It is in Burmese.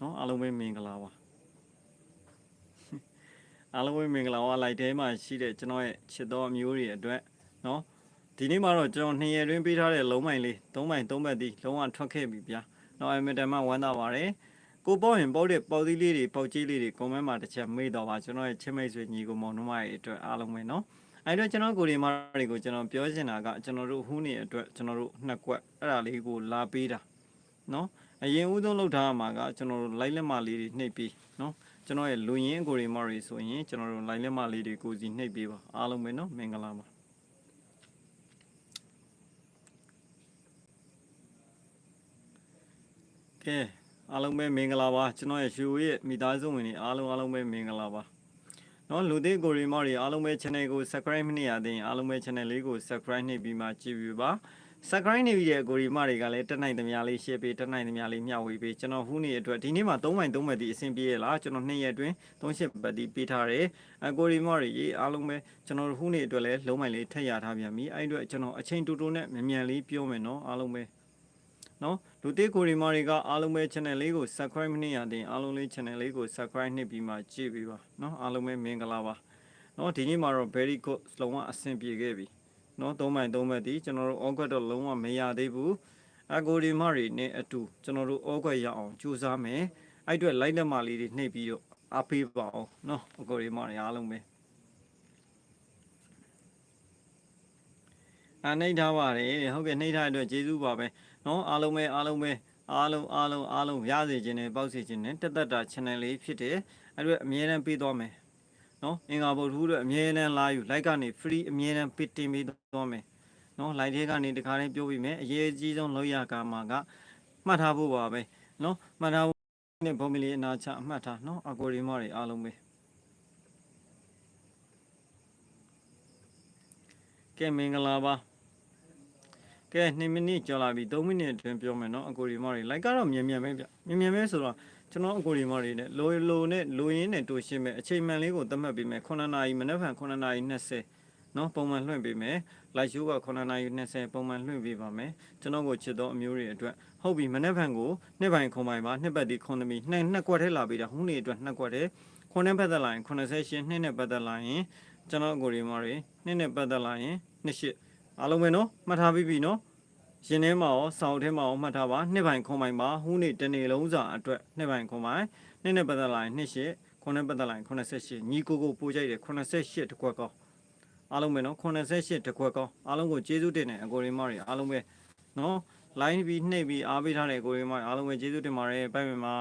နော်အားလုံးပဲမင်္ဂလာပါအားလုံးပဲမင်္ဂလာပါလိုက်ထဲမှာရှိတဲ့ကျွန်တော်ရဲ့ချစ်တော်အမျိုးတွေအတွက်နော်ဒီနေ့မှာတော့ကျွန်တော်နှစ်ရက်တွင်းပေးထားတဲ့လုံးမိုင်လေး၃မိုင်၃ဘက်တီလုံးဝထွက်ခဲ့ပြီဗျာနော်အမတန်မှဝမ်းသာပါတယ်ကိုပေါ့ရင်ပေါ့တဲ့ပေါက်သီးလေးတွေပေါက်ကြီးလေးတွေကွန်မန့်မှာတစ်ချက်မေးတော့ပါကျွန်တော်ရဲ့ချစ်မိတ်ဆွေညီကိုမောင်နှမရဲ့အတွက်အားလုံးပဲနော်အဲ့တော့ကျွန်တော်ကိုရီမာတွေကိုကျွန်တော်ပြောချင်တာကကျွန်တော်တို့ဟူးနေအတွက်ကျွန်တော်တို့နှစ်ကွက်အဲ့ဒါလေးကိုလာပေးတာနော် အရင်ဦးဆုံးလောက်ထားရမှာကကျွန်တော်တို့လိုက်လက်မလေးတွေနှိပ်ပြီးနော်ကျွန်တော်ရဲ့လူရင်းကိုရီမော်ရီဆိုရင်ကျွန်တော်တို့လိုက်လက်မလေးတွေကိုစီနှိပ်ပြီးပါအားလုံးပဲနော်မင်္ဂလာပါကဲအားလုံးပဲမင်္ဂလာပါကျွန်တော်ရဲ့ရှူရဲ့မိသားစုဝင်တွေအားလုံးအားလုံးပဲမင်္ဂလာပါနော်လူသေးကိုရီမော်ရီအားလုံးပဲ channel ကို subscribe မနေရသေးရင်အားလုံးပဲ channel လေးကို subscribe နှိပ်ပြီးမှကြည့်ပြီးပါ subscribe နေပြီးတဲ့ကိုရီမတွေကလည်းတက်နိုင်သမျှလေး share ပေးတက်နိုင်သမျှလေးမျှဝေပေးကျွန်တော်ဟူးနေအတွက်ဒီနေ့မှာ3မိုင်3မိုင်ဒီအဆင်ပြေရလားကျွန်တော်2ရက်အတွင်း38ပတ်ဒီပေးထားတယ်အကိုရီမတွေရေအားလုံးပဲကျွန်တော်ဟူးနေအတွက်လည်းလုံးမိုင်လေးထည့်ရထားပြန်ပြီအဲ့အတွက်ကျွန်တော်အချိန်တူတူနဲ့မြန်မြန်လေးပြောမယ်နော်အားလုံးပဲနော်လူသေးကိုရီမတွေကအားလုံးပဲ channel လေးကို subscribe မနှိပ်ရသေးရင်အားလုံးလေး channel လေးကို subscribe နှိပ်ပြီးမှကြည့်ပြီးပါနော်အားလုံးပဲမင်္ဂလာပါနော်ဒီနေ့မှာတော့ very good လုံးဝအဆင်ပြေခဲ့ပြီ နော်3မိုင်3မိုင်ဒီကျွန်တော်တို့အောက်ကွက်တော့လုံးဝမရသေးဘူးအကိုဒီမတွေနဲ့အတူကျွန်တော်တို့အောက်ကွက်ရအောင်ကြိုးစားမယ်အဲ့အတွက်လိုက်လက်မလေးတွေနှိပ်ပြီးတော့အားပေးပါအောင်နော်အကိုဒီမတွေအားလုံးပဲအနှိပ်ထားပါတယ်ဟုတ်ကဲ့နှိပ်ထားတဲ့အတွက်ကျေးဇူးပါပဲနော်အားလုံးပဲအားလုံးပဲအားလုံးအားလုံးအားလုံးရစေခြင်းနဲ့ပေါက်စေခြင်းနဲ့တက်တက်တာ channel လေးဖြစ်တယ်အဲ့အတွက်အမြဲတမ်းပေးသွားမယ် နော်အင်္ဂါဘုတ်ထူးတို့အမြဲတမ်းလာယူ like ကနေ free အမြဲတမ်းပစ်တင်ပေးသွားမယ်နော် like ထဲကနေတခါတည်းပြောပြီးမယ်အရေးအကြီးဆုံးလောက်ရကာမှာကမှတ်ထားဖို့ပါပဲနော်မှတ်ထားဖို့နဲ့ဘုံမီလီအနာချအမှတ်ထားနော်အကိုရီမတွေအားလုံးပဲကဲမင်္ဂလာပါ ကဲ2မိနစ်ကျော်လာပြီ3မိနစ်အတွင်းပြောမယ်နော်အကိုရီမတွေ like ကတော့မြန်မြန်ပဲဗျမြန်မြန်ပဲဆိုတော့ကျွန်တော်အကိုဒီမတွေနဲ့လိုလိုနဲ့လိုရင်းနဲ့တူရှင်းမယ်အချိန်မှန်လေးကိုသတ်မှတ်ပေးမယ်9နာရီမနက်ဖြန်9နာရီ20နော်ပုံမှန်လွှင့်ပေးမယ်လိုက်ရှိုးက9နာရီ20ပုံမှန်လွှင့်ပေးပါမယ်ကျွန်တော်ကိုချစ်သောအမျိုးတွေအတွက်ဟုတ်ပြီမနက်ဖြန်ကိုနှစ်ပိုင်းခုံပိုင်းပါနှစ်ပတ်ဒီခွန်သမီးနှစ်နှစ်ကွက်ထဲလာပေးတာဟိုနေ့အတွက်နှစ်ကွက်ထဲခွန်နဲ့ပတ်သက်လာရင်88နှစ်နဲ့ပတ်သက်လာရင်ကျွန်တော်အကိုဒီမတွေနှစ်နဲ့ပတ်သက်လာရင်28 အားလုံးပဲနော်မှတ်ထားပြီးပြီနော်ရင်ထဲမှာရောစောင်းထဲမှာရောမှတ်ထားပါနှစ်ပိုင်းခွန်ပိုင်းပါဟူးနေတနေ့လုံးစာအတွက်နှစ်ပိုင်းခွန်ပိုင်းနှစ်နဲ့ပတ်သက်လာရင်နှစ်ရှစ်ခုနှစ်ပတ်သက်လာရင်88ညီကိုကိုပို့ကြိုက်တယ်88တကွက်ကောင်းအားလုံးပဲနော်88တကွက်ကောင်းအားလုံးကိုကျေးဇူးတင်တယ်အကိုရီမတွေအားလုံးပဲနော် line ပြီးနှိပ်ပြီးအားပေးထားတဲ့ကိုရီမတွေအားလုံးပဲကျေးဇူးတင်ပါတယ်ပိုက်မယ်မှာ